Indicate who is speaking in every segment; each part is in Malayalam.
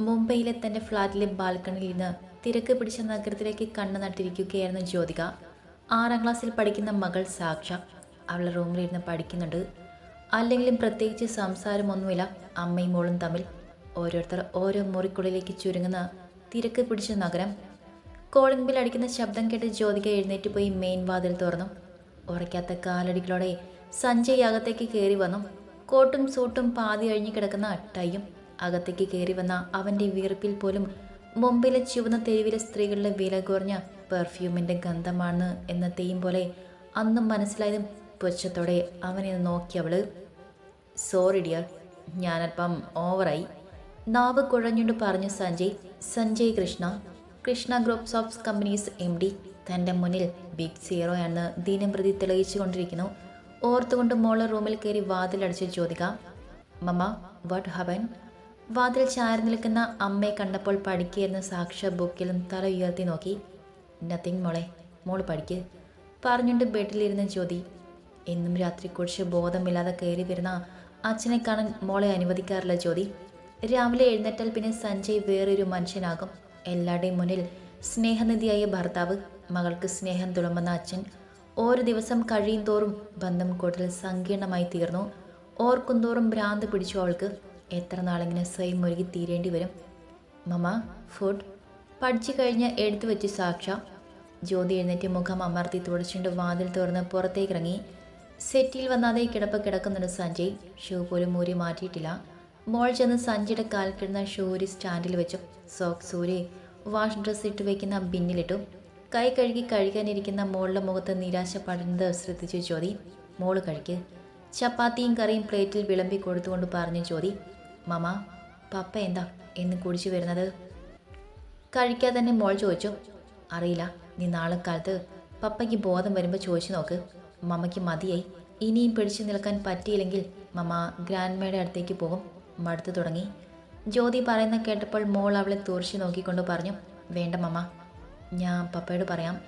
Speaker 1: മുംബൈയിലെ തന്റെ ഫ്ളാറ്റിലെ ബാൽക്കണിയിൽ നിന്ന് തിരക്ക് പിടിച്ച നഗരത്തിലേക്ക് കണ്ണു നട്ടിരിക്കുകയായിരുന്നു ജ്യോതിക. ആറാം ക്ലാസ്സിൽ പഠിക്കുന്ന മകൾ സാക്ഷ. അവളുടെ റൂമിലിരുന്ന് പഠിക്കുന്നുണ്ട്. അല്ലെങ്കിലും പ്രത്യേകിച്ച് സംസാരമൊന്നുമില്ല. അമ്മയും മോളും തമ്മിൽ ഓരോരുത്തർ ഓരോ മുറിക്കുള്ളിലേക്ക് ചുരുങ്ങുന്ന തിരക്ക് പിടിച്ച നഗരം. കോളിംഗ് ബിൽ അടിക്കുന്ന ശബ്ദം കേട്ട് ജ്യോതിക എഴുന്നേറ്റ് പോയി മെയിൻ വാതിൽ തുറന്നു. ഉറയ്ക്കാത്ത കാലടികളോടെ സഞ്ജയ് അകത്തേക്ക് കയറി വന്നു. കോട്ടും സൂട്ടും പാതി അഴിഞ്ഞു കിടക്കുന്ന ടൈയും അകത്തേക്ക് കയറി വന്ന അവന്റെ വീർപ്പിൽ പോലും മുമ്പിലെ ചുവന്ന തെരുവിലെ സ്ത്രീകളുടെ വില കുറഞ്ഞ പെർഫ്യൂമിന്റെ ഗന്ധമാണ് എന്ന തെയ്യം പോലെ അന്നും മനസ്സിലായതും പുച്ഛത്തോടെ അവനെ നോക്കിയവൾ സോറി ഡിയർ ഞാനല്പം ഓവറായി നാവ് കുഴഞ്ഞുകൊണ്ട് പറഞ്ഞു Sanjay Sanjay Krishna Krishna groups of companies M D തന്റെ മുന്നിൽ ബിഗ് സീറോയാണെന്ന് ദിനം പ്രതി തെളിയിച്ചു കൊണ്ടിരിക്കുന്നു ഓർത്തുകൊണ്ട് മോളെ റൂമിൽ കയറി വാതിലടച്ച് ചോദിക്ക മമ്മ വാട്ട് ഹവൻ വാതിൽ ചാരി നിൽക്കുന്ന അമ്മയെ കണ്ടപ്പോൾ പഠിക്കുകയെന്ന് സാക്ഷ ബുക്കിലും തല ഉയർത്തി നോക്കി. നത്തിങ് മോളെ. മോൾ പഠിക്ക്. പറഞ്ഞുകൊണ്ട് ബെഡിലിരുന്ന ജ്യോതി എന്നും രാത്രി കുറിച്ച് ബോധമില്ലാതെ കയറി വരുന്ന അച്ഛനെ കാണാൻ മോളെ അനുവദിക്കാറില്ല ജ്യോതി. രാവിലെ എഴുന്നേറ്റാൽ പിന്നെ സഞ്ജയ് വേറൊരു മനുഷ്യനാകും. എല്ലാവരുടെയും മുന്നിൽ സ്നേഹനിധിയായ ഭർത്താവ് മകൾക്ക് സ്നേഹം തുളുമ്പുന്ന അച്ഛൻ ഓരോ ദിവസം കഴിയും തോറും ബന്ധം കൂടുതൽ സങ്കീർണമായി തീർന്നു. ഓർക്കുന്തോറും ഭ്രാന്ത് പിടിച്ചു അവൾക്ക്. എത്ര നാളെങ്കിലും സ്വയം മുഴുകി തീരേണ്ടി വരും? മമ ഫുഡ്. പഠിച്ചു കഴിഞ്ഞ് എടുത്തു വെച്ച് സാക്ഷ. ജ്യോതി എഴുന്നേറ്റ് മുഖം അമർത്തി തുടച്ചുകൊണ്ട് വാതിൽ തുറന്ന് പുറത്തേക്ക് ഇറങ്ങി സെറ്റിൽ വന്നാതെ കിടപ്പ് കിടക്കുന്നുണ്ട് സഞ്ജയ്. ഷൂ പോലും മൂരി മാറ്റിയിട്ടില്ല. മോൾ ചെന്ന് സഞ്ജയുടെ കാൽ കിടന്ന ഷൂ ഒരു സ്റ്റാൻഡിൽ വെച്ചു. സോക്സ് ഊരി വാഷ് ഡ്രസ്സ് ഇട്ട് വയ്ക്കുന്ന ബിന്നിലിട്ടു. കൈ കഴുകി കഴിക്കാനിരിക്കുന്ന മോളുടെ മുഖത്ത് നിരാശ പടരുന്നത് ശ്രദ്ധിച്ചു ജ്യോതി. മോൾ കഴിക്ക്. ചപ്പാത്തിയും കറിയും പ്ലേറ്റിൽ വിളമ്പി കൊടുത്തുകൊണ്ട് പറഞ്ഞു ജ്യോതി. മമ പപ്പ എന്താ എന്ന് കുടിച്ചു വരുന്നത്? കഴിക്കാതെ തന്നെ മോൾ ചോദിച്ചു. അറിയില്ല നീ നാളെ കാലത്ത് പപ്പയ്ക്ക് ബോധം വരുമ്പോൾ ചോദിച്ചു നോക്ക്. മമ്മയ്ക്ക് മതിയായി. ഇനിയും പിടിച്ചു നിൽക്കാൻ പറ്റിയില്ലെങ്കിൽ മമ്മ ഗ്രാൻഡ്മയുടെ അടുത്തേക്ക് പോകും. മടുത്തു തുടങ്ങി. ജ്യോതി പറയുന്ന കേട്ടപ്പോൾ മോൾ അവളെ തുറച്ചു നോക്കിക്കൊണ്ട് പറഞ്ഞു വേണ്ട മമ്മ ഞാൻ പപ്പയോട് പറയാം.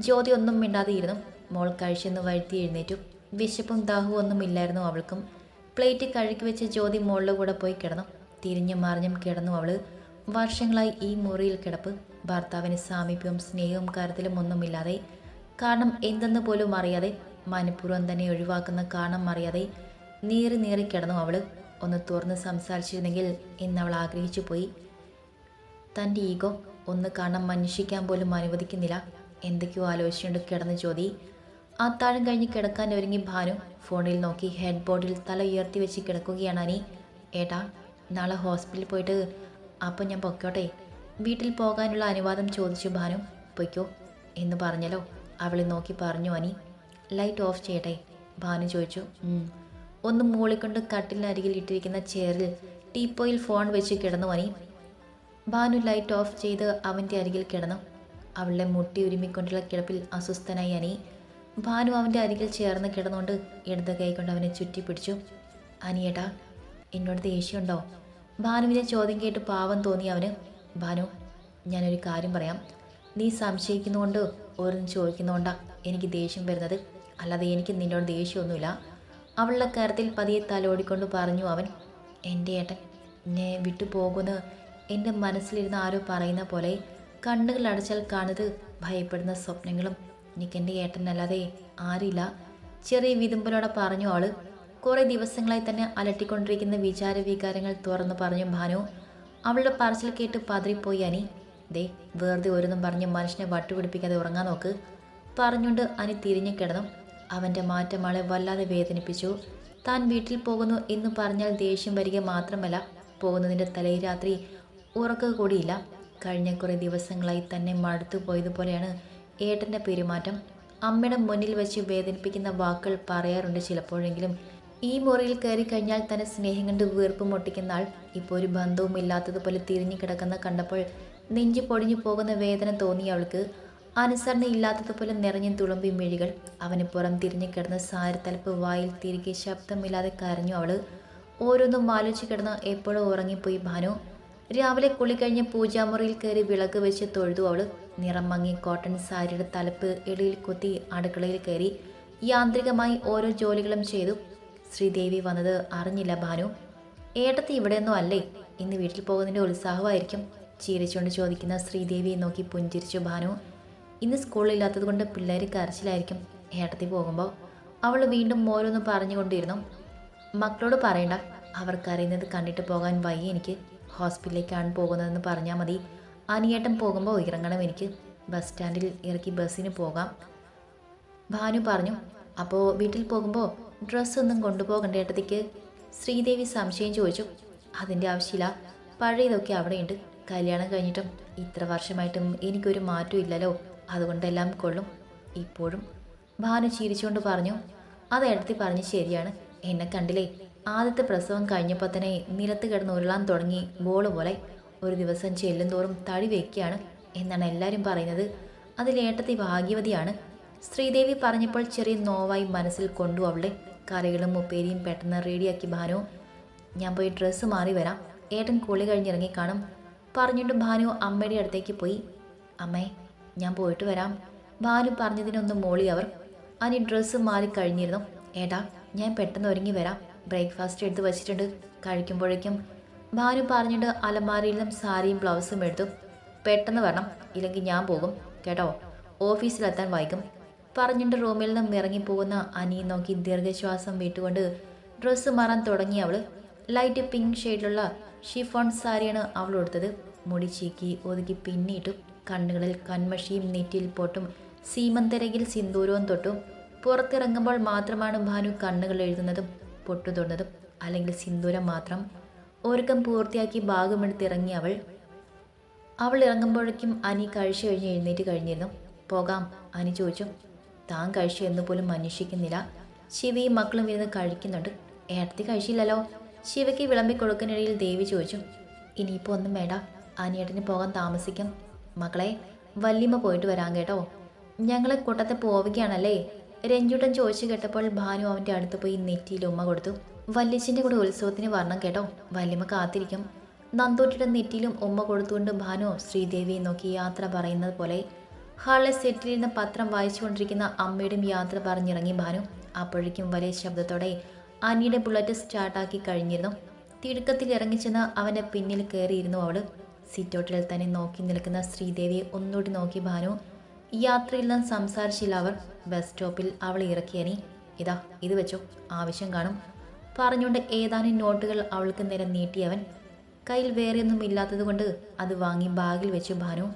Speaker 1: ജ്യോതി ഒന്നും മിണ്ടാതെ ഇരുന്നു. മോൾ കഴിച്ചെന്ന് വഴുത്തി എഴുന്നേറ്റു. വിശപ്പും ദാഹവും ഒന്നും ഇല്ലായിരുന്നു അവൾക്കും. പ്ലേറ്റ് കഴുകി വെച്ച് ജ്യോതി മോളുടെ കൂടെ പോയി കിടന്നു. തിരിഞ്ഞും മറിഞ്ഞും കിടന്നു അവൾ വർഷങ്ങളായി ഈ മുറിയിൽ കിടപ്പ്. ഭർത്താവിന് സാമീപ്യവും സ്നേഹവും കാര്യത്തിലും ഒന്നുമില്ലാതെ. കാരണം എന്തെന്ന് പോലും അറിയാതെ. മനഃപൂർവം തന്നെ ഒഴിവാക്കുന്ന കാരണം അറിയാതെ നീറി നീറി കിടന്നു അവൾ ഒന്ന് തുറന്ന് സംസാരിച്ചിരുന്നെങ്കിൽ എന്ന് അവൾ ആഗ്രഹിച്ചു പോയി. തന്റെ ഈഗോ ഒന്ന് കാണാൻ മന്വേഷിക്കാൻ പോലും അനുവദിക്കുന്നില്ല. എന്തൊക്കെയോ ആലോചിച്ചുകൊണ്ട് കിടന്ന് ജ്യോതി. അത്താഴം കഴിഞ്ഞ് കിടക്കാൻ ഒരുങ്ങി ഭാനു ഫോണിൽ നോക്കി ഹെഡ് ബോർഡിൽ തല ഉയർത്തി വെച്ച് കിടക്കുകയാണ് അനി. ഏട്ടാ നാളെ ഹോസ്പിറ്റലിൽ പോയിട്ട് അപ്പം ഞാൻ പൊക്കോട്ടെ വീട്ടിൽ പോകാനുള്ള അനുവാദം ചോദിച്ചു ഭാനു. പൊയ്ക്കോ എന്ന് പറഞ്ഞല്ലോ. അവളെ നോക്കി പറഞ്ഞു അനി. ലൈറ്റ് ഓഫ് ചെയ്യട്ടെ? ഭാനു ചോദിച്ചു. ഒന്ന് മൂളിക്കൊണ്ട് കട്ടിലിനരികിൽ ഇട്ടിരിക്കുന്ന ചെയറിൽ ടീപ്പോയിൽ ഫോൺ വെച്ച് കിടന്നു അനി. ഭാനു ലൈറ്റ് ഓഫ് ചെയ്ത് അവന്റെ അരികിൽ കിടന്നു. അവളുടെ മുട്ടി ഉരുമിക്കൊണ്ടുള്ള കിടപ്പിൽ അസ്വസ്ഥനായി അനി. ഭാനു അവന്റെ അരികിൽ ചേർന്ന് കിടന്നുകൊണ്ട് ഇടത് കൈ കൊണ്ട് അവനെ ചുറ്റിപ്പിടിച്ചു അനിയേട്ടാ എന്നോട് ദേഷ്യമുണ്ടോ? ഭാനുവിനെ ചോദ്യം കേട്ട് പാവം തോന്നി അവന് ഭാനു ഞാനൊരു കാര്യം പറയാം. നീ സംശയിക്കുന്നതുകൊണ്ട് ഓരോന്ന് ചോദിക്കുന്നതുകൊണ്ടാ എനിക്ക് ദേഷ്യം വരുന്നത്. അല്ലാതെ എനിക്ക് നിന്നോട് ദേഷ്യമൊന്നുമില്ല. അവളുടെ കരത്തിൽ പതിയെ തലോടിക്കൊണ്ട് പറഞ്ഞു അവൻ എന്റെ ഏട്ടൻ എന്നെ വിട്ടു പോകുമെന്ന് എന്റെ മനസ്സിലിരുന്ന് ആരോ പറയുന്ന പോലെ കണ്ണുകൾ അടച്ചാൽ കാണുന്നത് ഭയപ്പെടുന്ന സ്വപ്നങ്ങളും എനിക്കെന്റെ ഏട്ടനല്ലാതെ ആരില്ല. ചെറിയ വിതുമ്പലോടെ പറഞ്ഞു ആൾ. കുറേ ദിവസങ്ങളായി തന്നെ അലട്ടിക്കൊണ്ടിരിക്കുന്ന വിചാര വികാരങ്ങൾ തുറന്നു പറഞ്ഞു ഭാനു. അവളുടെ പറച്ചിൽ കേട്ട് പതറിപ്പോയി അനി. ദേ വെറുതെ ഒരുന്നും പറഞ്ഞ് മനുഷ്യനെ വട്ടുപിടിപ്പിക്കാതെ ഉറങ്ങാൻ നോക്ക്. പറഞ്ഞുകൊണ്ട് അനി തിരിഞ്ഞു കിടന്നു. അവന്റെ മാറ്റം വല്ലാതെ വേദനിപ്പിച്ചു. താൻ വീട്ടിൽ പോകുന്നു എന്ന് പറഞ്ഞാൽ ദേഷ്യം വരിക മാത്രമല്ല പോകുന്നതിന്റെ തലേ രാത്രി ഉറക്കുക കൂടിയില്ല. കഴിഞ്ഞ കുറേ ദിവസങ്ങളായി തന്നെ മടുത്തു പോയതുപോലെയാണ് ഏട്ടന്റെ പെരുമാറ്റം അമ്മയുടെ മുന്നിൽ വെച്ച് വേദനിപ്പിക്കുന്ന വാക്കുകൾ പറയാറുണ്ട് ചിലപ്പോഴെങ്കിലും. ഈ മുറിയിൽ കയറി കഴിഞ്ഞാൽ തന്നെ സ്നേഹം കണ്ട് വീർപ്പ് മുട്ടിക്കുന്ന ആൾ ഇപ്പോൾ ഒരു ബന്ധവും ഇല്ലാത്തതുപോലെ തിരിഞ്ഞു കിടക്കുന്ന കണ്ടപ്പോൾ നെഞ്ചു പൊടിഞ്ഞു പോകുന്ന വേദന തോന്നി അവൾക്ക്. അനുസരണ ഇല്ലാത്തതുപോലെ നിറഞ്ഞു തുളുമ്പി മിഴികൾ അവന് പുറം തിരിഞ്ഞു കിടന്ന് സാരത്തലപ്പ് വായിൽ തിരികെ ശബ്ദമില്ലാതെ കരഞ്ഞു അവൾ. ഓരോന്നും ആലോചിച്ച് കിടന്ന് എപ്പോഴും ഉറങ്ങിപ്പോയി ഭാനു. രാവിലെ കുളി കഴിഞ്ഞ് പൂജാമുറിയിൽ കയറി വിളക്ക് വെച്ച് തൊഴുതു അവൾ. നിറം മങ്ങി കോട്ടൺ സാരിയുടെ തലപ്പ് എളിയിൽ കുത്തി അടുക്കളയിൽ കയറി യാന്ത്രികമായി ഓരോ ജോലികളും ചെയ്തു. ശ്രീദേവി വന്നത് അറിഞ്ഞില്ല ഭാനു. ഏട്ടത്തി ഇവിടെയൊന്നും അല്ലേ? ഇന്ന് വീട്ടിൽ പോകുന്നതിന്റെ ഉത്സാഹമായിരിക്കും ചിരിച്ചുകൊണ്ട് ചോദിക്കുന്ന ശ്രീദേവിയെ നോക്കി പുഞ്ചിരിച്ചു ഭാനു. ഇന്ന് സ്കൂളില്ലാത്തത് കൊണ്ട് പിള്ളേർ കരച്ചിലായിരിക്കും ഏട്ടത്തി പോകുമ്പോൾ അവൾ വീണ്ടും ഓരോന്ന് പറഞ്ഞുകൊണ്ടിരുന്നു. മക്കളോട് പറയണ്ട. അവർക്കറിയുന്നത് കണ്ടിട്ട് പോകാൻ വയ്യ എനിക്ക്. ഹോസ്പിറ്റലിലേക്കാണ് പോകുന്നതെന്ന് പറഞ്ഞാൽ മതി. അനിയേട്ടൻ പോകുമ്പോൾ ഇറങ്ങണം എനിക്ക്. ബസ് സ്റ്റാൻഡിൽ ഇറക്കി ബസ്സിന് പോകാം. ഭാനു പറഞ്ഞു അപ്പോൾ വീട്ടിൽ പോകുമ്പോൾ ഡ്രസ്സൊന്നും കൊണ്ടുപോകണ്ട ഏട്ടത്തിക്ക്? ശ്രീദേവി സംശയം ചോദിച്ചു. അതിന്റെ ആവശ്യമില്ല. പഴയതൊക്കെ അവിടെയുണ്ട്. കല്യാണം കഴിഞ്ഞിട്ടും ഇത്ര വർഷമായിട്ടും എനിക്കൊരു മാറ്റം ഇല്ലല്ലോ. അതുകൊണ്ടെല്ലാം കൊള്ളും. ഇപ്പോഴും ഭാനു ചിരിച്ചുകൊണ്ട് പറഞ്ഞു അത് എടുത്തി പറഞ്ഞ് ശരിയാണ്. എന്നെ കണ്ടില്ലേ? ആദ്യത്തെ പ്രസവം കഴിഞ്ഞപ്പോൾ തന്നെ നിലത്ത് കിടന്ന് ഉരുളാൻ തുടങ്ങി ബോൾ പോലെ ഒരു ദിവസം ചെല്ലും തോറും തടി വയ്ക്കുകയാണ് എന്നാണ് എല്ലാവരും പറയുന്നത്. അതിലേട്ടത്തി ഭാഗ്യവതിയാണ്. ശ്രീദേവി പറഞ്ഞപ്പോൾ ചെറിയ നോവായി മനസ്സിൽ കൊണ്ടു അവളെ കറികളും ഉപ്പേരിയും പെട്ടെന്ന് റെഡിയാക്കി ഭാനു ഞാൻ പോയി ഡ്രസ്സ് മാറി വരാം. ഏട്ടൻ കുളി കഴിഞ്ഞിറങ്ങി കാണും. പറഞ്ഞിട്ട് ഭാനു അമ്മയുടെ അടുത്തേക്ക് പോയി. അമ്മേ ഞാൻ പോയിട്ട് വരാം. ഭാനു പറഞ്ഞതിനൊന്ന് മോളി അവർ. അനി ഡ്രസ്സ് മാറി കഴിഞ്ഞിരുന്നു. ഏട്ടാ ഞാൻ പെട്ടെന്ന് ഒരുങ്ങി വരാം. ബ്രേക്ക്ഫാസ്റ്റ് എടുത്ത് വച്ചിട്ടുണ്ട്. കഴിക്കുമ്പോഴേക്കും ഭാനു പറഞ്ഞിട്ട് അലമാരിയിൽ നിന്നും സാരിയും ബ്ലൗസും എടുത്തു. പെട്ടെന്ന് വരണം ഇല്ലെങ്കിൽ ഞാൻ പോകും കേട്ടോ? ഓഫീസിലെത്താൻ വൈകും. പറഞ്ഞിട്ട് റൂമിൽ നിന്നും ഇറങ്ങിപ്പോകുന്ന അനി നോക്കി ദീർഘശ്വാസം വിട്ടുകൊണ്ട് ഡ്രസ്സ് മാറാൻ തുടങ്ങി അവൾ ലൈറ്റ് പിങ്ക് ഷെയ്ഡിലുള്ള ഷിഫോൺ സാരിയാണ് അവൾ എടുത്തത് മുടി ചീക്കി ഒതുക്കി പിന്നിട്ടു കണ്ണുകളിൽ കൺമഷിയും നെറ്റിയിൽ പോട്ടും സീമന്തരകിൽ സിന്ദൂരവും തൊട്ടു. പുറത്തിറങ്ങുമ്പോൾ മാത്രമാണ് ഭാനു കണ്ണുകൾ എഴുതുന്നതും പൊട്ടുതൊടുന്നതും അല്ലെങ്കിൽ സിന്ദൂരം മാത്രം. ഒരുക്കം പൂർത്തിയാക്കി ഭാഗമെടുത്തിറങ്ങി അവൾ. അവൾ ഇറങ്ങുമ്പോഴേക്കും അനി കഴിച്ചു കഴിഞ്ഞ് എഴുന്നേറ്റ് കഴിഞ്ഞിരുന്നു. പോകാം അനി ചോദിച്ചു. താൻ കഴിച്ചു എന്ന് പോലും അന്വേഷിക്കുന്നില്ല. ശിവയും മക്കളും ഇരുന്ന് കഴിക്കുന്നുണ്ട്. ഏട്ടത്തി കഴിച്ചില്ലല്ലോ. ശിവയ്ക്ക് വിളമ്പി കൊടുക്കുന്നതിനിടയിൽ ദേവി ചോദിച്ചു. ഇനിയിപ്പോൾ ഒന്നും വേണ്ട. അനിയേട്ടന് പോകാൻ താമസിക്കും. മക്കളെ വല്യമ്മ പോയിട്ട് വരാൻ കേട്ടോ. ഞങ്ങളെ കൂട്ടത്തെ പോവുകയാണല്ലേ? രഞ്ജുട്ടൻ ചോദിച്ചു കേട്ടപ്പോൾ ഭാനു അവന്റെ അടുത്ത് പോയി നെറ്റിയിൽ ഉമ്മ കൊടുത്തു. വല്യച്ഛന്റെ കൂടെ ഉത്സവത്തിന് വരണം കേട്ടോ. വല്യമ്മ കാത്തിരിക്കും. നന്ദൂട്ടിയുടെ നെറ്റിയിലും ഉമ്മ കൊടുത്തുകൊണ്ട് ഭാനു ശ്രീദേവിയെ നോക്കി യാത്ര പറയുന്നത് പോലെ ഹാളിലെ സെറ്റിലിരുന്ന് പത്രം വായിച്ചുകൊണ്ടിരിക്കുന്ന അമ്മയുടെയും യാത്ര പറഞ്ഞിറങ്ങി ഭാനു. അപ്പോഴേക്കും വലിയ ശബ്ദത്തോടെ അനിയുടെ ബുള്ളറ്റ് സ്റ്റാർട്ടാക്കി കഴിഞ്ഞിരുന്നു. തിടുക്കത്തിൽ ഇറങ്ങിച്ചെന്ന് അവന്റെ പിന്നിൽ കയറിയിരുന്നു അവൾ. സിറ്റോട്ടിൽ തന്നെ നോക്കി നിൽക്കുന്ന ശ്രീദേവിയെ ഒന്നുകൂടി നോക്കി ഭാനു. യാത്രയിൽ നിന്ന് സംസാരിച്ചില്ല അവർ. ബസ് സ്റ്റോപ്പിൽ അവൾ ഇറക്കിയനി ഇതാ ഇത് വെച്ചോ. ആവശ്യം കാണും. പറഞ്ഞുകൊണ്ട് ഏതാനും നോട്ടുകൾ അവൾക്ക് നേരെ നീട്ടിയവൻ. കയ്യിൽ വേറെയൊന്നും ഇല്ലാത്തതുകൊണ്ട് അത് വാങ്ങി ബാഗിൽ വെച്ച് ഭാനു.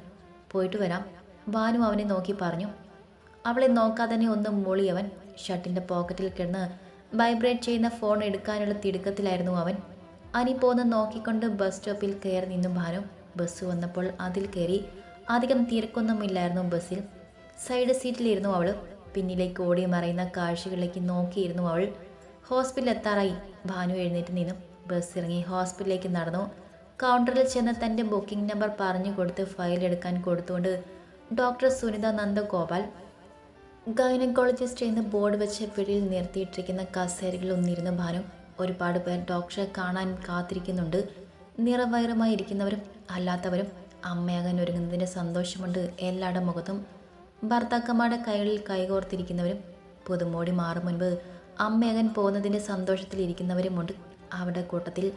Speaker 1: പോയിട്ട് വരാം. ഭാനു അവനെ നോക്കി പറഞ്ഞു. അവളെ നോക്കാതെ തന്നെ ഒന്ന് മൂളിയവൻ. ഷർട്ടിന്റെ പോക്കറ്റിൽ കിടന്ന് വൈബ്രേറ്റ് ചെയ്യുന്ന ഫോൺ എടുക്കാനുള്ള തിടുക്കത്തിലായിരുന്നു അവൻ. അനി പോന്ന് നോക്കിക്കൊണ്ട് ബസ് സ്റ്റോപ്പിൽ കയറി നിന്നു ഭാനു. ബസ് വന്നപ്പോൾ അതിൽ കയറി. അധികം തിരക്കൊന്നുമില്ലായിരുന്നു ബസ്സിൽ. സൈഡ് സീറ്റിലിരുന്നു അവൾ പിന്നിലേക്ക് ഓടി മറയുന്ന കാഴ്ചകളിലേക്ക് നോക്കിയിരുന്നു അവൾ. ഹോസ്പിറ്റലിൽ എത്താറായി ഭാനു എഴുന്നേറ്റ് നിന്നും. ബസ് ഇറങ്ങി ഹോസ്പിറ്റലിലേക്ക് നടന്നു. കൗണ്ടറിൽ ചെന്ന് തന്റെ ബുക്കിംഗ് നമ്പർ പറഞ്ഞു കൊടുത്ത് ഫയൽ എടുക്കാൻ കൊടുത്തുകൊണ്ട് ഡോക്ടർ സുനിത നന്ദഗോപാൽ ഗൈനക്കോളജിസ്റ്റ് എന്ന് ബോർഡ് വെച്ച് വെളിയിൽ നിർത്തിയിട്ടിരിക്കുന്ന കസേരകളിൽ ഒന്നിരുന്ന ഭാനു ഒരുപാട് പേർ ഡോക്ടറെ കാണാൻ കാത്തിരിക്കുന്നുണ്ട്. നിറവയറുമായി ഇരിക്കുന്നവരും അല്ലാത്തവരും അമ്മയാകാൻ ഒരുങ്ങുന്നതിന്റെ സന്തോഷമുണ്ട് എല്ലാവരുടെ മുഖത്തും. ഭർത്താക്കന്മാരുടെ കൈകളിൽ കൈകോർത്തിരിക്കുന്നവരും പുതുമോടി മാറും മുൻപ് അമ്മയാകാൻ പോകുന്നതിന്റെ സന്തോഷത്തിലിരിക്കുന്നവരുമുണ്ട്. അവരുടെ കൂട്ടത്തിൽ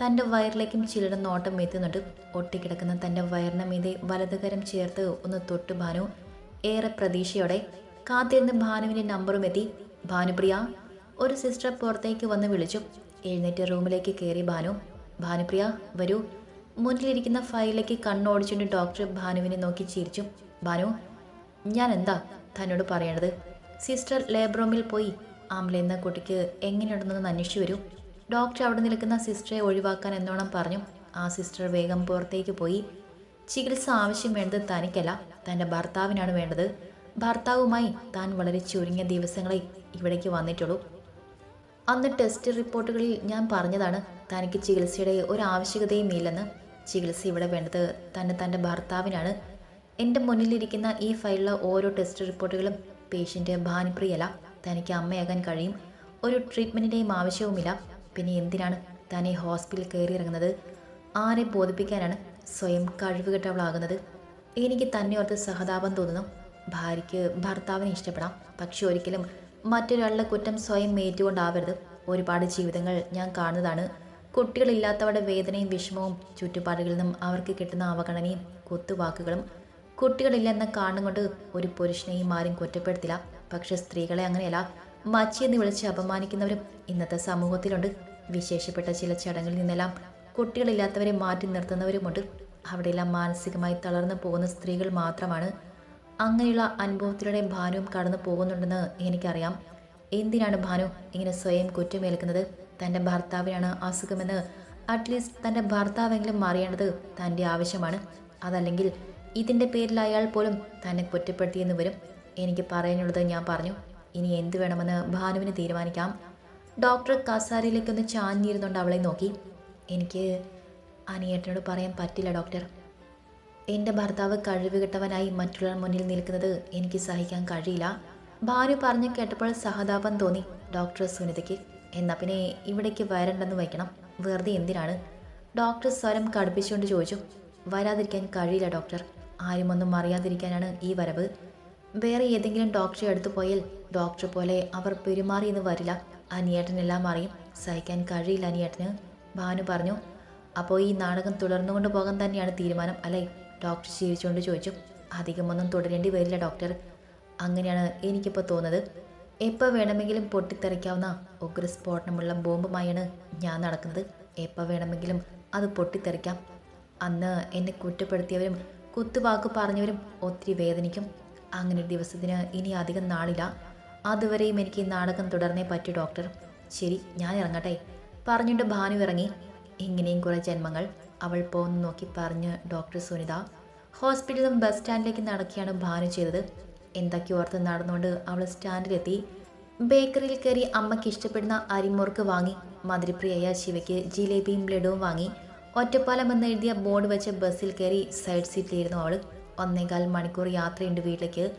Speaker 1: തന്റെ വയറിലേക്കും ചിലരുടെ നോട്ടം എത്തുന്നുണ്ട്. ഒട്ടിക്കിടക്കുന്ന തന്റെ വയറിന് മീതെ വലതുകരം ചേർത്ത് ഒന്ന് തൊട്ട് ഭാനു. ഏറെ പ്രതീക്ഷയോടെ കാത്തിരുന്ന് ഭാനുവിന്റെ നമ്പറും എത്തി. ഭാനുപ്രിയ ഒരു സിസ്റ്റർ പുറത്തേക്ക് വന്ന് വിളിച്ചു. എഴുന്നേറ്റ് റൂമിലേക്ക് കയറി ഭാനു. ഭാനുപ്രിയ വരൂ. മുന്നിലിരിക്കുന്ന ഫയലിലേക്ക് കണ്ണോടിച്ചുകൊണ്ട് ഡോക്ടർ ഭാനുവിനെ നോക്കി ചിരിച്ചു. ഭാനു ഞാൻ എന്താ തന്നോട് പറയേണ്ടത് സിസ്റ്റർ ലേബർ റൂമിൽ പോയി. എന്ന കുട്ടിക്ക് എങ്ങനെയുണ്ടെന്നൊന്ന് അന്വേഷിച്ചു വരൂ. ഡോക്ടർ അവിടെ നിൽക്കുന്ന സിസ്റ്ററെ ഒഴിവാക്കാൻ എന്നോണം പറഞ്ഞു. ആ സിസ്റ്റർ വേഗം പുറത്തേക്ക് പോയി. ചികിത്സ ആവശ്യം വേണ്ടത് തനിക്കല്ല തന്റെ ഭർത്താവിനാണ് വേണ്ടത്. ഭർത്താവുമായി താൻ വളരെ ചുരുങ്ങിയ ദിവസങ്ങളെ ഇവിടേക്ക് വന്നിട്ടുള്ളൂ. അന്ന് ടെസ്റ്റ് റിപ്പോർട്ടുകളിൽ ഞാൻ പറഞ്ഞതാണ് തനിക്ക് ചികിത്സയുടെ ഒരു ആവശ്യകതയും ഇല്ലെന്ന്. ചികിത്സ ഇവിടെ വേണ്ടത് തന്നെ തന്റെ ഭർത്താവിനാണ്. എന്റെ മുന്നിലിരിക്കുന്ന ഈ ഫയലിലെ ഓരോ ടെസ്റ്റ് റിപ്പോർട്ടുകളും പേഷ്യന്റ് ഭാനുപ്രിയല്ല. തനിക്ക് അമ്മയാകാൻ കഴിയും. ഒരു ട്രീറ്റ്മെന്റിന്റെയും ആവശ്യവുമില്ല. പിന്നെ എന്തിനാണ് താൻ ഈ ഹോസ്പിറ്റലിൽ കയറി ഇറങ്ങുന്നത് ആരെ ബോധിപ്പിക്കാനാണ് സ്വയം കഴിവുകെട്ടവളാകുന്നത്? എനിക്ക് തന്നെ ഓർത്ത് സഹതാപം തോന്നുന്നു. ഭാര്യയ്ക്ക് ഭർത്താവിനെ ഇഷ്ടപ്പെടാം. പക്ഷെ ഒരിക്കലും മറ്റൊരാളുടെ കുറ്റം സ്വയം ഏറ്റുകൊണ്ടാവരുത്. ഒരുപാട് ജീവിതങ്ങൾ ഞാൻ കാണുന്നതാണ്. കുട്ടികളില്ലാത്തവരുടെ വേദനയും വിഷമവും ചുറ്റുപാടുകളിൽ നിന്നും അവർക്ക് കിട്ടുന്ന അവഗണനയും കുത്തുവാക്കുകളും കുട്ടികളില്ലെന്ന കാണുന്നുകൊണ്ട് കൊണ്ട് ഒരു പുരുഷനെയും ആരും കുറ്റപ്പെടുത്തില്ല. പക്ഷെ സ്ത്രീകളെ അങ്ങനെയല്ല. മച്ചി എന്ന് വിളിച്ച് അപമാനിക്കുന്നവരും ഇന്നത്തെ സമൂഹത്തിലുണ്ട്. വിശേഷപ്പെട്ട ചില ചടങ്ങിൽ നിന്നെല്ലാം കുട്ടികളില്ലാത്തവരെ മാറ്റി നിർത്തുന്നവരുമുണ്ട്. അവിടെയെല്ലാം മാനസികമായി തളർന്നു പോകുന്ന സ്ത്രീകൾ മാത്രമാണ്. അങ്ങനെയുള്ള അനുഭവത്തിലൂടെ ഭാനുവും കടന്നു പോകുന്നുണ്ടെന്ന് എനിക്കറിയാം. എന്തിനാണ് ഭാനു ഇങ്ങനെ സ്വയം കുറ്റമേൽക്കുന്നത്? തന്റെ ഭർത്താവിനാണ് അസുഖമെന്ന് അറ്റ്ലീസ്റ്റ് തന്റെ ഭർത്താവെങ്കിലും അറിയേണ്ടത് തന്റെ ആവശ്യമാണ്. അതല്ലെങ്കിൽ ഇതിന്റെ പേരിൽ അയാൾ പോലും തന്നെ കുറ്റപ്പെടുത്തിയെന്ന് വരും. എനിക്ക് പറയാനുള്ളത് ഞാൻ പറഞ്ഞു. ഇനി എന്ത് വേണമെന്ന് ഭാനുവിന് തീരുമാനിക്കാം. ഡോക്ടർ കസാരയിലേക്കൊന്ന് ചാഞ്ഞിരുന്നുകൊണ്ട് അവളെ നോക്കി. എനിക്ക് അനിയേട്ടനോട് പറയാൻ പറ്റില്ല ഡോക്ടർ. എന്റെ ഭർത്താവ് കഴിവുകെട്ടവനായി മറ്റുള്ളവർ മുന്നിൽ നിൽക്കുന്നത് എനിക്ക് സഹിക്കാൻ കഴിയില്ല. ഭാനു പറഞ്ഞു കേട്ടപ്പോൾ സഹതാപം തോന്നി. ഡോക്ടർ സുനിതയ്ക്ക്. എന്നാൽ പിന്നെ ഇവിടേക്ക് വരണ്ടെന്ന് വയ്ക്കണം. വെറുതെ എന്തിനാണ്? ഡോക്ടർ സ്വരം കടുപ്പിച്ചുകൊണ്ട് ചോദിച്ചു. വരാതിരിക്കാൻ കഴിയില്ല ഡോക്ടർ. ആരുമൊന്നും അറിയാതിരിക്കാനാണ് ഈ വരവ്. വേറെ ഏതെങ്കിലും ഡോക്ടറെ അടുത്ത് പോയാൽ ഡോക്ടർ പോലെ അവർ പെരുമാറിയെന്ന് വരില്ല. അനിയേട്ടനെല്ലാം അറിയും. സഹിക്കാൻ കഴിയില്ല അനിയേട്ടന്. ഭാനു പറഞ്ഞു അപ്പോൾ ഈ നാടകം തുടർന്നുകൊണ്ട് പോകാൻ തന്നെയാണ് തീരുമാനം അല്ലേ? ഡോക്ടർ ചിരിച്ചുകൊണ്ട് ചോദിച്ചു അധികമൊന്നും തുടരേണ്ടി വരില്ല ഡോക്ടർ അങ്ങനെയാണ് എനിക്കിപ്പോൾ തോന്നുന്നത്. എപ്പോൾ വേണമെങ്കിലും പൊട്ടിത്തെറിക്കാവുന്ന ഉഗ്രസ്ഫോടനമുള്ള ബോംബുമായാണ് ഞാൻ നടക്കുന്നത്. എപ്പോൾ വേണമെങ്കിലും അത് പൊട്ടിത്തെറിക്കാം. അന്ന് എന്നെ കുറ്റപ്പെടുത്തിയവരും കുത്തുവാക്ക് പറഞ്ഞവരും ഒത്തിരി വേദനിക്കും. അങ്ങനെ ദിവസത്തിന് ഇനി അധികം നാളില്ല. അതുവരെയും എനിക്ക് ഈ നാടകം തുടർന്നേ പറ്റൂ ഡോക്ടർ. ശരി ഞാൻ ഇറങ്ങട്ടെ. പറഞ്ഞുകൊണ്ട് ഭാനു ഇറങ്ങി. ഇങ്ങനെയും കുറേ ജന്മങ്ങൾ അവൾ പോന്ന് നോക്കി പറഞ്ഞ് ഡോക്ടർ സുനിത. ഹോസ്പിറ്റലും ബസ് സ്റ്റാൻഡിലേക്ക് നടക്കുകയാണ് ഭാനു ചെയ്തത്. എന്തൊക്കെ ഓർത്ത് നടന്നുകൊണ്ട് അവൾ സ്റ്റാൻഡിലെത്തി. ബേക്കറിയിൽ കയറി അമ്മയ്ക്ക് ഇഷ്ടപ്പെടുന്ന അരിമുറുക്ക് വാങ്ങി. മധുരപ്രിയയായ ശിവയ്ക്ക് ജിലേബിയും ലഡുവും വാങ്ങി. ഒറ്റപ്പാലം എന്ന് എഴുതിയ ബോർഡ് വെച്ച ബസ്സിൽ കയറി സൈഡ് സീറ്റിലിരുന്നു അവൾ. ഒന്നേകാൽ മണിക്കൂർ യാത്രയുണ്ട് വീട്ടിലേക്ക്.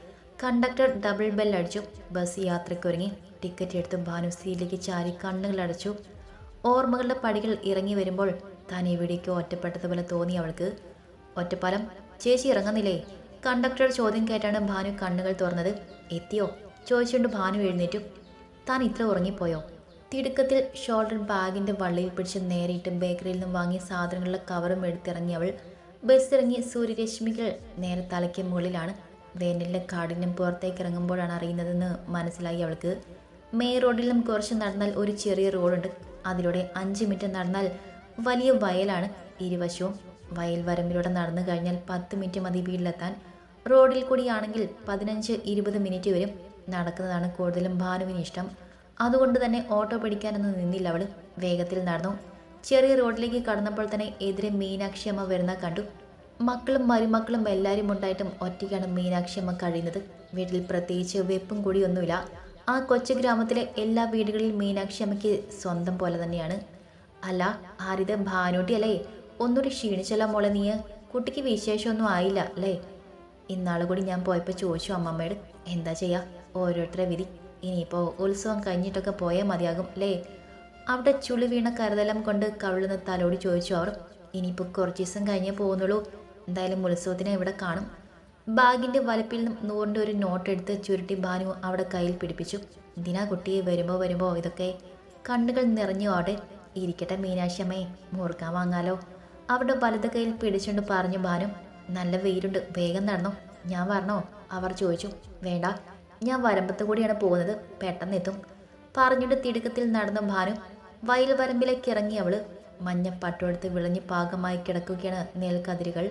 Speaker 1: കണ്ടക്ടർ ഡബിൾ ബെൽ അടിച്ചു. ബസ് യാത്രയ്ക്കൊരുങ്ങി ടിക്കറ്റ് എടുത്ത് ഭാനു സീറ്റിലേക്ക് ചാരി കണ്ണുകളടച്ചു ഓർമ്മകളുടെ പടികൾ ഇറങ്ങി വരുമ്പോൾ താൻ എവിടേക്കോ ഒറ്റപ്പെട്ടതുപോലെ തോന്നി അവൾക്ക്. ഒറ്റപ്പാലം? ചേച്ചി ഇറങ്ങുന്നില്ലേ? കണ്ടക്ടറുടെ ചോദ്യം കേട്ടാണ് ഭാനു കണ്ണുകൾ തുറന്നത്. എത്തിയോ? ചോദിച്ചുകൊണ്ട് ഭാനു എഴുന്നേറ്റു. താൻ ഇത്ര ഉറങ്ങിപ്പോയോ? തിടുക്കത്തിൽ ഷോൾഡർ ബാഗിന്റെ വള്ളിയിൽ പിടിച്ച് നേരിട്ട് ബേക്കറിയിൽ നിന്നും വാങ്ങിയ സാധനങ്ങളുടെ കവറും എടുത്തിറങ്ങി അവൾ ബസ് ഇറങ്ങി സൂര്യരശ്മികൾ നേരെ തലയ്ക്ക് മുകളിലാണ്. വേനലിലെ കാടിനും പുറത്തേക്ക് ഇറങ്ങുമ്പോഴാണ് അറിയുന്നതെന്ന് മനസ്സിലായി അവൾക്ക്. മെയിൻ റോഡിലും കുറച്ച് നടന്നാൽ ഒരു ചെറിയ റോഡുണ്ട്. അതിലൂടെ അഞ്ച് മിനിറ്റ് നടന്നാൽ വലിയ വയലാണ് ഇരുവശവും. വയൽ വരമ്പിലൂടെ നടന്നു കഴിഞ്ഞാൽ പത്ത് മിനിറ്റ് മതി വീട്ടിലെത്താൻ. റോഡിൽ കൂടിയാണെങ്കിൽ പതിനഞ്ച് ഇരുപത് മിനിറ്റ് വരും. നടക്കുന്നതാണ് കൂടുതലും ഭാനുവിന് ഇഷ്ടം. അതുകൊണ്ട് തന്നെ ഓട്ടോ പിടിക്കാനൊന്നും നിന്നില്ല അവൾ. വേഗത്തിൽ നടന്നു. ചെറിയ റോഡിലേക്ക് കടന്നപ്പോൾ തന്നെ എതിരെ മീനാക്ഷി അമ്മ വരുന്ന കണ്ടു. മക്കളും മരുമക്കളും എല്ലാവരും ഉണ്ടായിട്ടും ഒറ്റയ്ക്കാണ് മീനാക്ഷി അമ്മ കഴിയുന്നത്. വീട്ടിൽ പ്രത്യേകിച്ച് വെപ്പും കൂടിയൊന്നുമില്ല. ആ കൊച്ചു ഗ്രാമത്തിലെ എല്ലാ വീടുകളിലും മീനാക്ഷി അമ്മയ്ക്ക് സ്വന്തം പോലെ തന്നെയാണ്. അല്ല ആരിത് ഭാനൂട്ടി അല്ലേ? ഒന്നുകൂടി ക്ഷീണിച്ചല്ല മോളെ നീ കുട്ടിക്ക് വിശേഷമൊന്നും ആയില്ല അല്ലേ? ഇന്നാൾ കൂടി ഞാൻ പോയപ്പോൾ ചോദിച്ചു അമ്മമ്മയോട് എന്താ ചെയ്യുക ഓരോരുത്തരെ വിധി. ഇനിയിപ്പോൾ ഉത്സവം കഴിഞ്ഞിട്ടൊക്കെ പോയാൽ മതിയാകും അല്ലേ? അവിടെ ചുളി വീണ കരുതലം കൊണ്ട് കവിളുന്ന തലോടി ചോദിച്ചു അവർ ഇനിയിപ്പോൾ കുറച്ച് ദിവസം കഴിഞ്ഞേ പോകുന്നുള്ളൂ. എന്തായാലും ഉത്സവത്തിന് ഇവിടെ കാണും? ബാഗിന്റെ വലപ്പിൽ നിന്നും നൂറിന്റെ ഒരു നോട്ട് എടുത്ത് ചുരുട്ടി ഭാനു അവിടെ കയ്യിൽ പിടിപ്പിച്ചു. ദിനാ കുട്ടിയെ വരുമ്പോൾ വരുമ്പോൾ ഇതൊക്കെ കണ്ണുകൾ നിറഞ്ഞു അവിടെ ഇരിക്കട്ടെ മീനാശമ്മേ മുറുക്കാൻ വാങ്ങാലോ. അവരുടെ വലത് കയ്യിൽ പിടിച്ചുകൊണ്ട് പറഞ്ഞു ഭാനു നല്ല വെയിലുണ്ട് വേഗം നടന്നോ. ഞാൻ വരണോ? അവർ ചോദിച്ചു. വേണ്ട ഞാൻ വരമ്പത്ത് കൂടിയാണ് പോകുന്നത്. പെട്ടെന്ന് എത്തും പറഞ്ഞിട്ട് തിടുക്കത്തിൽ നടന്ന ഭാനു വയൽ വരമ്പിലേക്ക് ഇറങ്ങി അവൾ മഞ്ഞ പട്ടുമെടുത്ത് വിളഞ്ഞ് പാകമായി കിടക്കുകയാണ് നെൽക്കതിരുകൾ.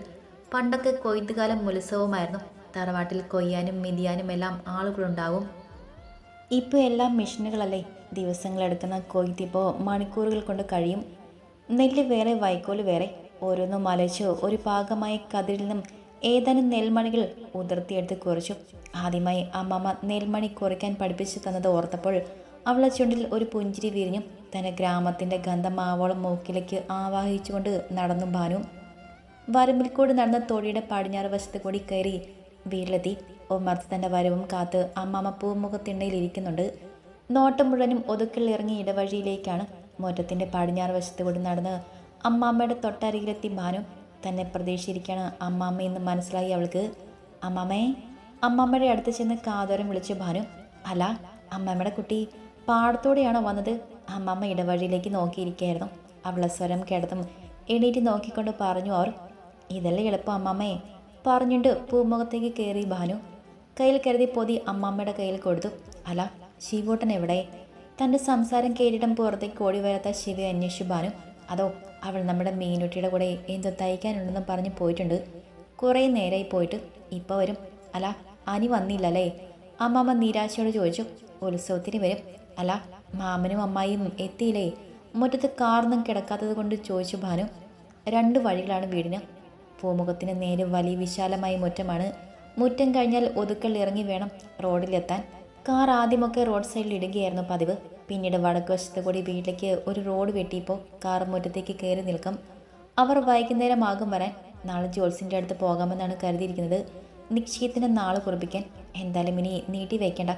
Speaker 1: പണ്ടൊക്കെ കൊയ്ത്തുകാലം ഉത്സവമായിരുന്നു. തറവാട്ടിൽ കൊയ്യാനും മെതിയാനും എല്ലാം ആളുകളുണ്ടാവും. ഇപ്പോൾ എല്ലാം മെഷീനുകളല്ലേ? ദിവസങ്ങളെടുക്കുന്ന കൊയ്ത്തിപ്പോൾ മണിക്കൂറുകൾ കൊണ്ട് കഴിയും. നെല്ല് വേറെ വൈക്കോൽ വേറെ. ഓരോന്നും മലച്ച് ഒരു പാകമായ കതിരിൽ നിന്നും ഏതാനും നെൽമണികൾ ഉതിർത്തിയെടുത്ത് കുറിച്ചു. ആദ്യമായി അമ്മമ്മ നെൽമണി കുറിക്കാൻ പഠിപ്പിച്ചു തന്നത് ഓർത്തപ്പോൾ അവളെ ചുണ്ടിൽ ഒരു പുഞ്ചിരി വിരിഞ്ഞു തന്റെ ഗ്രാമത്തിന്റെ ഗന്ധം ആവോളം മൂക്കിലേക്ക് ആവാഹിച്ചുകൊണ്ട് നടന്നു ഭാനു. വരമ്പിൽ കൂടി നടന്ന തൊടിയുടെ പടിഞ്ഞാറ് വശത്ത് കൂടി കയറി വീട്ടിലെത്തി. ഉമ്മർത്ത് തന്റെ വരവും കാത്ത് അമ്മാമ്മ പൂമുഖത്തിണ്ണയിൽ ഇരിക്കുന്നുണ്ട്. നോട്ടം മുഴുവനും ഒതുക്കിൽ ഇറങ്ങി ഇടവഴിയിലേക്കാണ് മുറ്റത്തിന്റെ പടിഞ്ഞാറ് വശത്ത് കൂടി നടന്ന് അമ്മാമ്മയുടെ തൊട്ടരികിലെത്തി ഭാനു. തന്നെ പ്രതീക്ഷിച്ചിരിക്കുകയാണ് അമ്മാമ്മ എന്ന് മനസ്സിലായി അവൾക്ക്. അമ്മാമ്മേ അമ്മാമ്മയുടെ അടുത്ത് ചെന്ന് കാതോരം വിളിച്ചു ഭാനു. അല്ല അമ്മാമ്മയുടെ കുട്ടി പാടത്തോടെയാണോ വന്നത്? അമ്മമ്മ ഇടവഴിയിലേക്ക് നോക്കിയിരിക്കുകയായിരുന്നു. അവളെ സ്വരം കേട്ടതും എണീറ്റ് നോക്കിക്കൊണ്ട് പറഞ്ഞു അവർ ഇതല്ലേ എളുപ്പം അമ്മമ്മയെ പറഞ്ഞുകൊണ്ട് പൂമുഖത്തേക്ക് കയറി ഭാനു. കയ്യിൽ കരുതി പൊതി അമ്മമ്മയുടെ കയ്യിൽ കൊടുത്തു. അല്ല ശിവൂട്ടൻ എവിടെ? തന്റെ സംസാരം കേട്ടിട്ടും പുറത്തേക്ക് ഓടി വരാത്ത ശിവ അന്വേഷിച്ചു ഭാനു. അതോ അവൾ നമ്മുടെ മീനുട്ടിയുടെ കൂടെ എന്തോ തയ്ക്കാനുണ്ടെന്ന് പറഞ്ഞ് പോയിട്ടുണ്ട്. കുറേ നേരമായി പോയിട്ട്. ഇപ്പോൾ വരും. അല്ല അനി വന്നില്ലല്ലേ? അമ്മമ്മ നിരാശയോട് ചോദിച്ചു. ഉത്സവത്തിന് വരും. അല്ല മാമനും അമ്മായിയും എത്തിയില്ലേ? മുറ്റത്ത് കാർന്നും കിടക്കാത്തത് കൊണ്ട് ചോദിച്ചു ഭാനു. രണ്ട് വഴികളാണ് വീടിന്. പൂമുഖത്തിന് നേരെ വലിയ വിശാലമായ മുറ്റമാണ്. മുറ്റം കഴിഞ്ഞാൽ ഒതുക്കൽ ഇറങ്ങി വേണം റോഡിലെത്താൻ. കാർ ആദ്യമൊക്കെ റോഡ് സൈഡിൽ ഇടുകയായിരുന്നു പതിവ്. പിന്നീട് വടക്ക് വശത്ത് കൂടി വീട്ടിലേക്ക് ഒരു റോഡ് വെട്ടിയപ്പോൾ കാർ മുറ്റത്തേക്ക് കയറി നിൽക്കും. അവർ വൈകുന്നേരം ആകും വരാൻ. നാളെ ജോൽസിന്റെ അടുത്ത് പോകാമെന്നാണ് കരുതിയിരിക്കുന്നത്. നിശ്ചയത്തിന് നാളെ കുറിപ്പിക്കാൻ. എന്തായാലും ഇനി നീട്ടി വെക്കേണ്ട.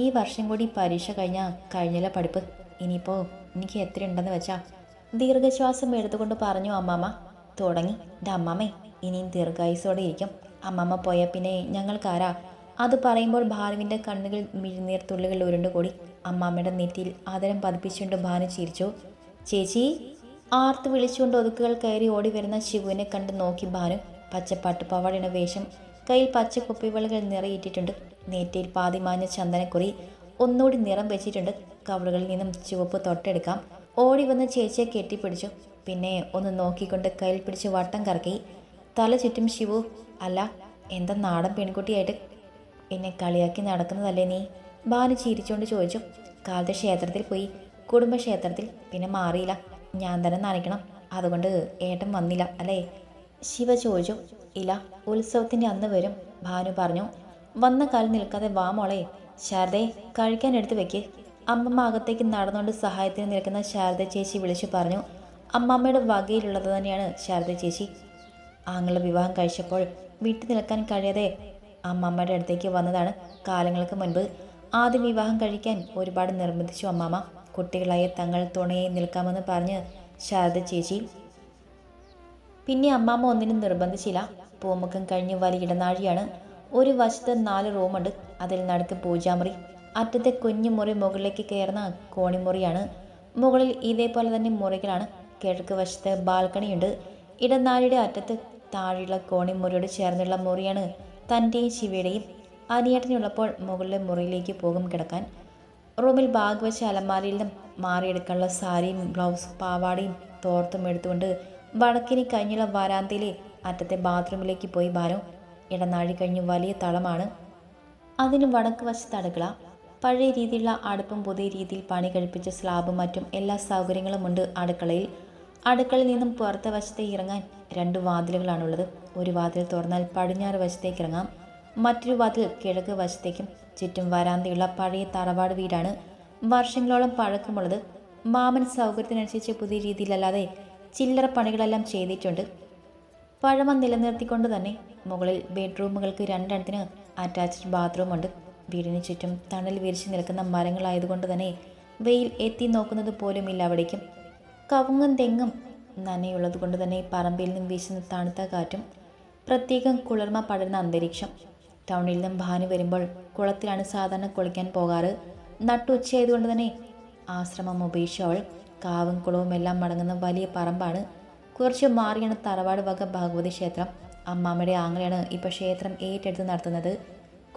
Speaker 1: ഈ വർഷം കൂടി പരീക്ഷ കഴിഞ്ഞാൽ കഴിഞ്ഞില്ല പഠിപ്പ്? ഇനിയിപ്പോൾ എനിക്ക് എത്ര ഉണ്ടെന്ന് വെച്ചാ ദീർഘശ്വാസം എടുത്തുകൊണ്ട് പറഞ്ഞു അമ്മാമ്മ തുടങ്ങി. എന്റെ അമ്മാമ്മേ ഇനിയും ദീർഘായുസോടെ ഇരിക്കും. അമ്മമ്മ പോയ പിന്നെ ഞങ്ങൾക്കാരാ? അത് പറയുമ്പോൾ ഭാനുവിന്റെ കണ്ണുകൾ മിഴുന്നീർ തുള്ളികൾ ഉരുണ്ട് കൂടി അമ്മാമ്മയുടെ നെറ്റിയിൽ ആദരം പതിപ്പിച്ചുകൊണ്ട് ഭാനു ചിരിച്ചു. ചേച്ചി ആർത്ത് വിളിച്ചുകൊണ്ട് ഒതുക്കുകൾ കയറി ഓടി വരുന്ന ശിവുവിനെ കണ്ട് നോക്കി ഭാനു പച്ചപ്പട്ടുപാവാടിയുടെ വേഷം കയ്യിൽ പച്ച കുപ്പിവളകൾ നിറയിട്ടിട്ടുണ്ട് നെറ്റിയിൽ പാതിമാഞ്ഞ ചന്ദനക്കുറി ഒന്നുകൂടി നിറം വെച്ചിട്ടുണ്ട്. കവറുകളിൽ നിന്നും ചുവപ്പ് തൊട്ടെടുക്കാം. ഓടി വന്ന് ചേച്ചിയെ കെട്ടിപ്പിടിച്ചു. പിന്നെ ഒന്ന് നോക്കിക്കൊണ്ട് കയ്യിൽ പിടിച്ച് വട്ടം കറക്കി തല ചുറ്റും ശിവു അല്ല എന്താ നാടൻ പെൺകുട്ടിയായിട്ട് എന്നെ കളിയാക്കി നടക്കുന്നതല്ലേ നീ? ബാനു ചിരിച്ചുകൊണ്ട് ചോദിച്ചു. കാലത്തെ ക്ഷേത്രത്തിൽ പോയി കുടുംബക്ഷേത്രത്തിൽ. പിന്നെ മാറിയില്ല. ഞാൻ തന്നെ നനയ്ക്കണം. അതുകൊണ്ട് ഏട്ടൻ വന്നില്ല അല്ലേ? ശിവ ചോദിച്ചു. ഇല്ല ഉത്സവത്തിന്റെ അന്ന് വരും ഭാനു പറഞ്ഞു. വന്ന കാലിൽ നിൽക്കാതെ വാ മോളെ. ശാരദയെ കഴിക്കാൻ എടുത്തു വെക്ക്. അമ്മമ്മ അകത്തേക്ക് നടന്നുകൊണ്ട് സഹായത്തിന് നിൽക്കുന്ന ശാരദ ചേച്ചി വിളിച്ചു പറഞ്ഞു അമ്മമ്മയുടെ വകയിലുള്ളത് തന്നെയാണ് ശാരദ ചേച്ചി. ആങ്ങളുടെ വിവാഹം കഴിച്ചപ്പോൾ വീട്ടിൽ നിൽക്കാൻ കഴിയാതെ അമ്മമ്മയുടെ അടുത്തേക്ക് വന്നതാണ് കാലങ്ങൾക്ക് മുൻപ്. ആദ്യം വിവാഹം കഴിക്കാൻ ഒരുപാട് നിർബന്ധിച്ചു അമ്മാമ്മ. കുട്ടികളായ തങ്ങൾ തുണയെ നിൽക്കാമെന്ന് പറഞ്ഞ് ശാരദ ചേച്ചി. പിന്നെ അമ്മാമ്മ ഒന്നിനും നിർബന്ധിച്ചില്ല. പൂമുഖം കഴിഞ്ഞ് വലിയ ഇടനാഴിയാണ്. ഒരു വശത്ത് നാല് റൂമുണ്ട്. അതിൽ നടുക്ക് പൂജാമുറി അറ്റത്തെ കുഞ്ഞു മുറി മുകളിലേക്ക് കയറുന്ന കോണിമുറിയാണ്. മുകളിൽ ഇതേപോലെ തന്നെ മുറികളാണ്. കിഴക്ക് വശത്ത് ബാൽക്കണിയുണ്ട്. ഇടനാഴിയുടെ അറ്റത്ത് താഴെയുള്ള കോണിമുറിയോട് ചേർന്നുള്ള മുറിയാണ് തന്റെയും ശിവയുടെയും. അനിയേട്ടനുള്ളപ്പോൾ മുകളിലെ മുറിയിലേക്ക് പോകും കിടക്കാൻ. റൂമിൽ ബാഗ് വെച്ച അലമാരയിൽ നിന്നും മാറിയെടുക്കാനുള്ള സാരിയും ബ്ലൗസ് പാവാടയും തോർത്തും എടുത്തുകൊണ്ട് വടക്കിനി കഴിഞ്ഞുള്ള വരാന്തയിലെ അറ്റത്തെ ബാത്റൂമിലേക്ക് പോയി ബാനു ഇടനാഴി കഴിഞ്ഞ് വലിയ തളമാണ്. അതിന് വടക്ക് വശത്ത് അടുക്കള. പഴയ രീതിയിലുള്ള അടുപ്പും പുതിയ രീതിയിൽ പണി കഴിപ്പിച്ച സ്ലാബും മറ്റും എല്ലാ സൗകര്യങ്ങളും ഉണ്ട് അടുക്കളയിൽ. അടുക്കളയിൽ നിന്നും പുറത്തെ വശത്തെ ഇറങ്ങാൻ രണ്ട് വാതിലുകളാണുള്ളത്. ഒരു വാതിൽ തുറന്നാൽ പടിഞ്ഞാറ് വശത്തേക്ക് ഇറങ്ങാം. മറ്റൊരു വാതിൽ കിഴക്ക് വശത്തേക്കും ചുറ്റും വരാന്തയുള്ള പഴയ തറവാട് വീടാണ്. വർഷങ്ങളോളം പഴക്കമുള്ളത്. മാമൻ സൗകര്യത്തിനനുസരിച്ച് പുതിയ രീതിയിലല്ലാതെ ചില്ലറ പണികളെല്ലാം ചെയ്തിട്ടുണ്ട്. പഴമ നിലനിർത്തിക്കൊണ്ട് തന്നെ മുകളിൽ ബെഡ്റൂമുകൾക്ക് രണ്ടെണ്ണത്തിന് അറ്റാച്ച്ഡ് ബാത്റൂമുണ്ട് വീടിന് ചുറ്റും തണൽ വിരിച്ച് നിൽക്കുന്ന മരങ്ങളായതുകൊണ്ട് തന്നെ വെയിൽ എത്തി നോക്കുന്നത് പോലുമില്ല അവിടേക്കും. കവുങ്ങും തെങ്ങും നനയുള്ളത് കൊണ്ട് തന്നെ പറമ്പിൽ നിന്നും വീശുന്ന തണുത്ത കാറ്റും പ്രത്യേകം കുളിർമ പടരുന്ന അന്തരീക്ഷം. ടൗണിൽ നിന്നും ഭാനു വരുമ്പോൾ കുളത്തിലാണ് സാധാരണ കുളിക്കാൻ പോകാറ്. നട്ടുച്ചയായതുകൊണ്ട് തന്നെ ആശ്രമം ഉപേക്ഷിച്ചു അവൾ കാവും കുളവും എല്ലാം മടങ്ങുന്ന വലിയ പറമ്പാണ്. കുറച്ച് മാറിയാണ് തറവാട് വക ഭഗവതി ക്ഷേത്രം. അമ്മാമ്മയുടെ ആങ്ങളെയാണ് ഇപ്പോൾ ക്ഷേത്രം ഏറ്റെടുത്ത് നടത്തുന്നത്.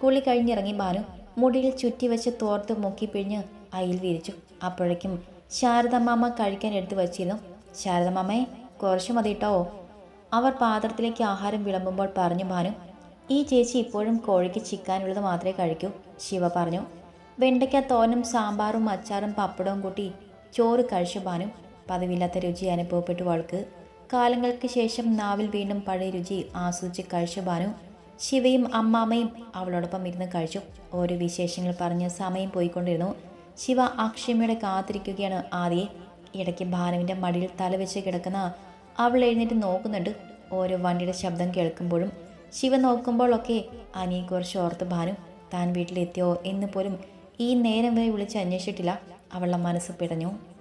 Speaker 1: കുളി കഴിഞ്ഞിറങ്ങി ബാനു മുടിയിൽ ചുറ്റി വെച്ച് തോർത്ത് മുക്കി പിഴിഞ്ഞ് അയിൽ വിരിച്ചു. അപ്പോഴേക്കും ശാരദമ്മാമ്മ കഴിക്കാൻ എടുത്തു വച്ചിരുന്നു. ശാരദമ്മാമ്മയെ കുറച്ച് മതി കേട്ടോ അവർ പാത്രത്തിലേക്ക് ആഹാരം വിളമ്പുമ്പോൾ പറഞ്ഞു ഭാനു ഈ ചേച്ചി ഇപ്പോഴും കോഴിക്ക് ചിക്കാനുള്ളത് മാത്രമേ കഴിക്കൂ. ശിവ പറഞ്ഞു വെണ്ടയ്ക്ക തോനും സാമ്പാറും അച്ചാറും പപ്പടവും കൂട്ടി ചോറ് കഴിച്ചു ഭാനു പതിവില്ലാത്ത രുചി അനുഭവപ്പെട്ടു അവൾക്ക്. കാലങ്ങൾക്ക് ശേഷം നാവിൽ വീണ്ടും പഴയ രുചി ആസ്വദിച്ച് കഴിച്ചു ബാനു ശിവയും അമ്മാമ്മയും അവളോടൊപ്പം ഇരുന്ന് കഴിച്ചു. ഓരോ വിശേഷങ്ങൾ പറഞ്ഞ് സമയം പോയിക്കൊണ്ടിരുന്നു. ശിവ അക്ഷമയുടെ കാത്തിരിക്കുകയാണ് ആദ്യയെ ഇടയ്ക്ക് ഭാനുവിന്റെ മടിയിൽ തലവെച്ച് കിടക്കുന്ന അവൾ എഴുന്നേറ്റ് നോക്കുന്നുണ്ട്. ഓരോ വണ്ടിയുടെ ശബ്ദം കേൾക്കുമ്പോഴും ശിവ നോക്കുമ്പോഴൊക്കെ അനിയെ കുറച്ച് ഓർത്ത് ഭാനു താൻ വീട്ടിലെത്തിയോ? എന്ന് പോലും ഈ നേരം വരെ വിളിച്ച് അന്വേഷിച്ചിട്ടില്ല. അവളുടെ മനസ്സ് പിടഞ്ഞു.